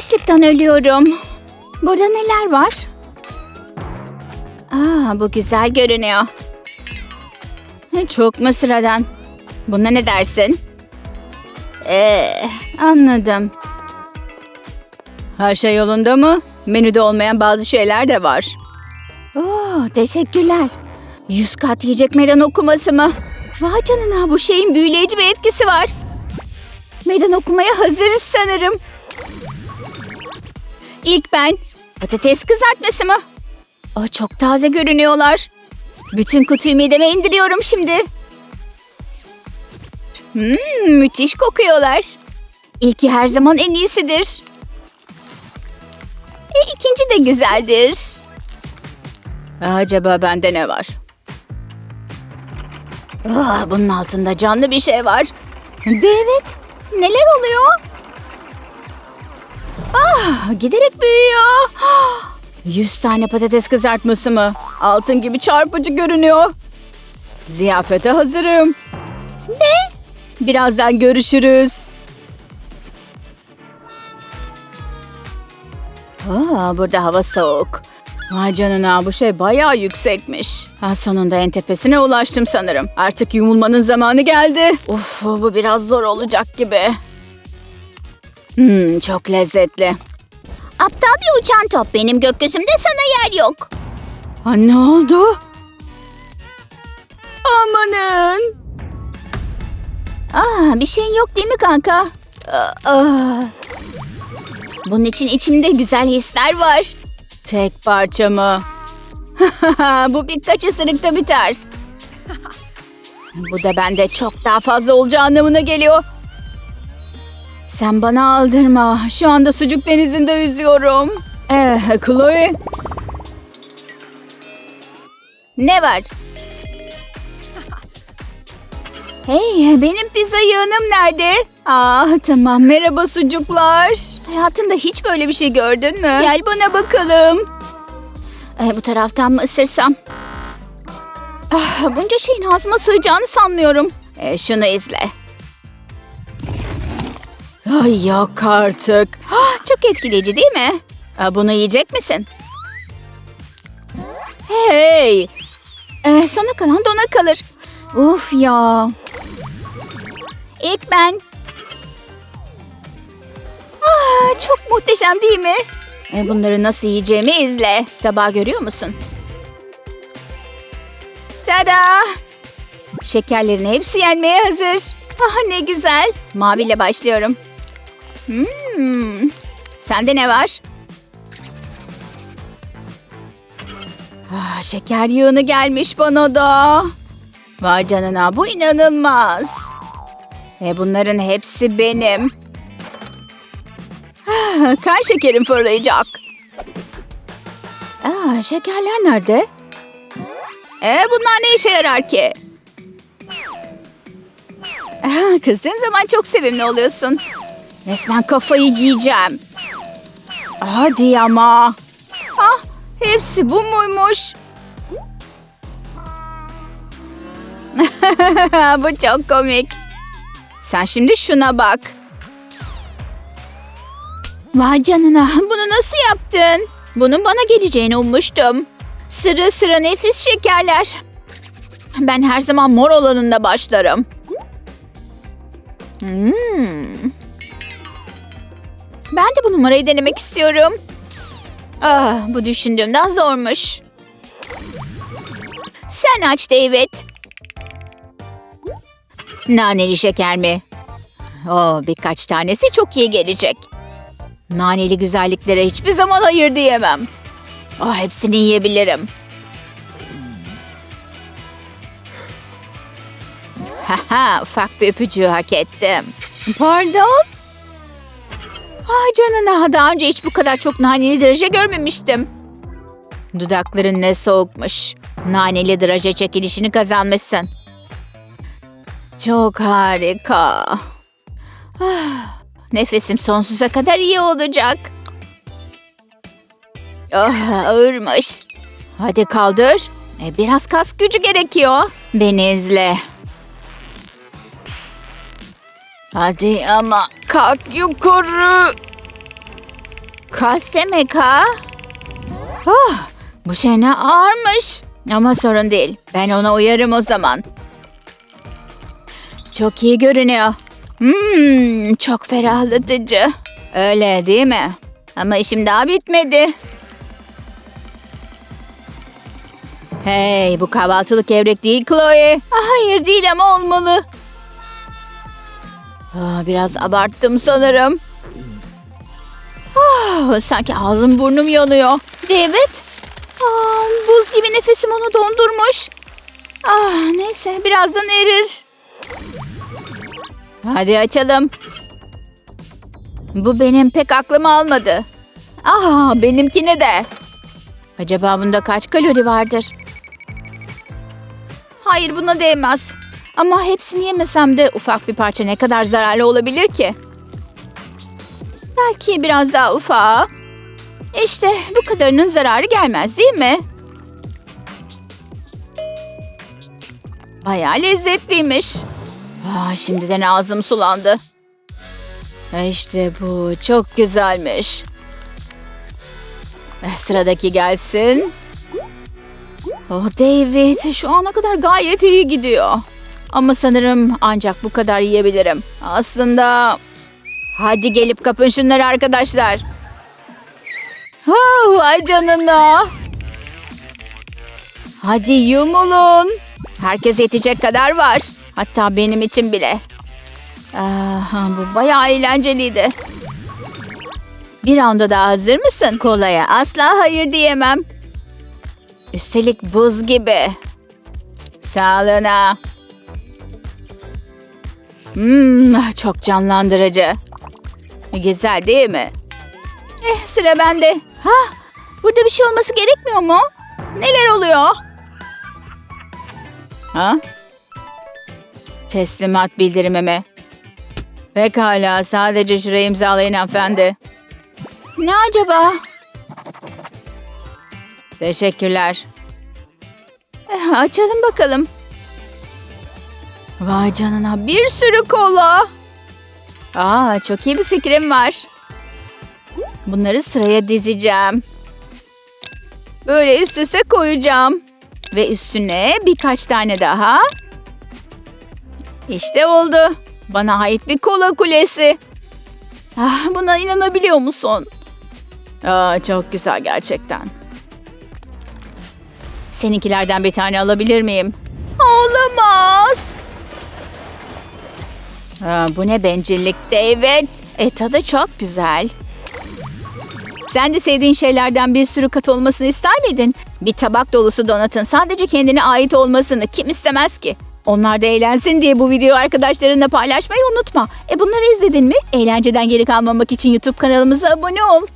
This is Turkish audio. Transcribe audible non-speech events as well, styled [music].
Açlıktan ölüyorum. Burada neler var? Aa, bu güzel görünüyor. Çok mu sıradan? Buna ne dersin? Ee, anladım. Her şey yolunda mı? Menüde olmayan bazı şeyler de var. Oo, teşekkürler. Yüz kat yiyecek meydan okuması mı? Vay canına bu şeyin büyüleyici bir etkisi var. Meydan okumaya hazırız sanırım. İlk ben. Patates kızartması mı? Aa, çok taze görünüyorlar. Bütün kutuyu mideme indiriyorum şimdi. Hmm, müthiş kokuyorlar. İlki her zaman en iyisidir. E, ikinci de güzeldir. Acaba bende ne var? Ah, bunun altında canlı bir şey var. Evet. Neler oluyor? Ah, giderek büyüyor. Yüz tane patates kızartması mı? Altın gibi çarpıcı görünüyor. Ziyafete hazırım. Ne? Birazdan görüşürüz. Aa, burada hava soğuk. Vay canına bu şey bayağı yüksekmiş. Ha, sonunda en tepesine ulaştım sanırım. Artık yumulmanın zamanı geldi. Uf bu biraz zor olacak gibi. Hmm, çok lezzetli. Aptal bir uçan top. Benim gökyüzümde sana yer yok. Ha, ne oldu? Amanın. Aa, bir şeyin yok değil mi kanka? Aa, aa. Bunun için içimde güzel hisler var. Tek parça mı? [laughs] Bu birkaç ısırıkta biter. Bu da bende çok daha fazla olacağı anlamına geliyor. Sen bana aldırma. Şu anda sucuk denizinde yüzüyorum. Eh, Chloe. Ne var? [laughs] Hey, benim pizza yığınım nerede? Aa, tamam. Merhaba sucuklar. Hayatında hiç böyle bir şey gördün mü? Gel bana bakalım. Ee, bu taraftan mı ısırsam? Ah, bunca şeyin ağzıma sığacağını sanmıyorum. Ee, şunu izle. Ay yok artık. Ah, çok etkileyici değil mi? Aa, bunu yiyecek misin? Hey! Ee, sana kalan dona kalır. Uf ya. İlk ben. Ah, çok muhteşem değil mi? E, bunları nasıl yiyeceğimi izle. Tabağı görüyor musun? Tada! Şekerlerin hepsi yenmeye hazır. Ah ne güzel. Maviyle başlıyorum. Hmm. Sende ne var? Ah, şeker yığını gelmiş bana da. Vay canına bu inanılmaz. Ve bunların hepsi benim. Ah, Kan şekerim fırlayacak. Aa, şekerler nerede? E, bunlar ne işe yarar ki? Aa, kızdığın zaman çok sevimli oluyorsun. Resmen kafayı yiyeceğim. Hadi ama. Ah, hepsi bu muymuş? [laughs] bu çok komik. Sen şimdi şuna bak. Vay canına bunu nasıl yaptın? Bunun bana geleceğini ummuştum. Sıra sıra nefis şekerler. Ben her zaman mor olanında başlarım. Hmm. Ben de bu numarayı denemek istiyorum. Ah, bu düşündüğümden zormuş. Sen aç David. Naneli şeker mi? Oh, birkaç tanesi çok iyi gelecek. Naneli güzelliklere hiçbir zaman hayır diyemem. Oh, hepsini yiyebilirim. Haha, ufak bir öpücüğü hak ettim. Pardon? Ay canına, daha önce hiç bu kadar çok naneli draje görmemiştim. Dudakların ne soğukmuş. Naneli draje çekilişini kazanmışsın. Çok harika. Ah, nefesim sonsuza kadar iyi olacak. Oh, ağırmış. Hadi kaldır. E, biraz kas gücü gerekiyor. Beni izle. Hadi ama kalk yukarı. Kas demek ha? Oh, bu şey ne ağırmış. Ama sorun değil. Ben ona uyarım o zaman. Çok iyi görünüyor. Hmm, çok ferahlatıcı. Öyle değil mi? Ama işim daha bitmedi. Hey bu kahvaltılık gevrek değil Chloe. Ah, hayır değil ama olmalı. Ah, biraz abarttım sanırım. Ah, sanki ağzım burnum yanıyor. David. Ah, buz gibi nefesim onu dondurmuş. Ah, neyse birazdan erir. Hadi açalım. Bu benim pek aklımı almadı. Ah benimkine de. Acaba bunda kaç kalori vardır? Hayır buna değmez. Ama hepsini yemesem de ufak bir parça ne kadar zararlı olabilir ki? Belki biraz daha ufağı. İşte bu kadarının zararı gelmez değil mi? Bayağı lezzetliymiş. Aa, şimdiden ağzım sulandı. İşte bu çok güzelmiş. Eh, Sıradaki gelsin. Oh David şu ana kadar gayet iyi gidiyor. Ama sanırım ancak bu kadar yiyebilirim. Aslında hadi gelip kapın şunları arkadaşlar. Oh, vay canına. Hadi yumulun. Herkes yetecek kadar var. Hatta benim için bile. Aha, bu bayağı eğlenceliydi. Bir anda daha hazır mısın? Kolaya asla hayır diyemem. Üstelik buz gibi. Sağlığına. Hmm, çok canlandırıcı. Güzel değil mi? Eh sıra bende. Ha, burada bir şey olması gerekmiyor mu? Neler oluyor? Ha? Teslimat bildirimi mi? Pekala sadece şurayı imzalayın hanımefendi. Ne acaba? Teşekkürler. Eh, açalım bakalım. Vay canına bir sürü kola. Aa çok iyi bir fikrim var. Bunları sıraya dizeceğim. Böyle üst üste koyacağım. Ve üstüne birkaç tane daha. İşte oldu. Bana ait bir kola kulesi. Ah, buna inanabiliyor musun? Aa, çok güzel gerçekten. Seninkilerden bir tane alabilir miyim? Olamaz. Aa, bu ne bencillik David. E tadı çok güzel. Sen de sevdiğin şeylerden bir sürü kat olmasını ister miydin? Bir tabak dolusu donatın sadece kendine ait olmasını kim istemez ki? Onlar da eğlensin diye bu videoyu arkadaşlarınla paylaşmayı unutma. E bunları izledin mi? Eğlenceden geri kalmamak için YouTube kanalımıza abone ol.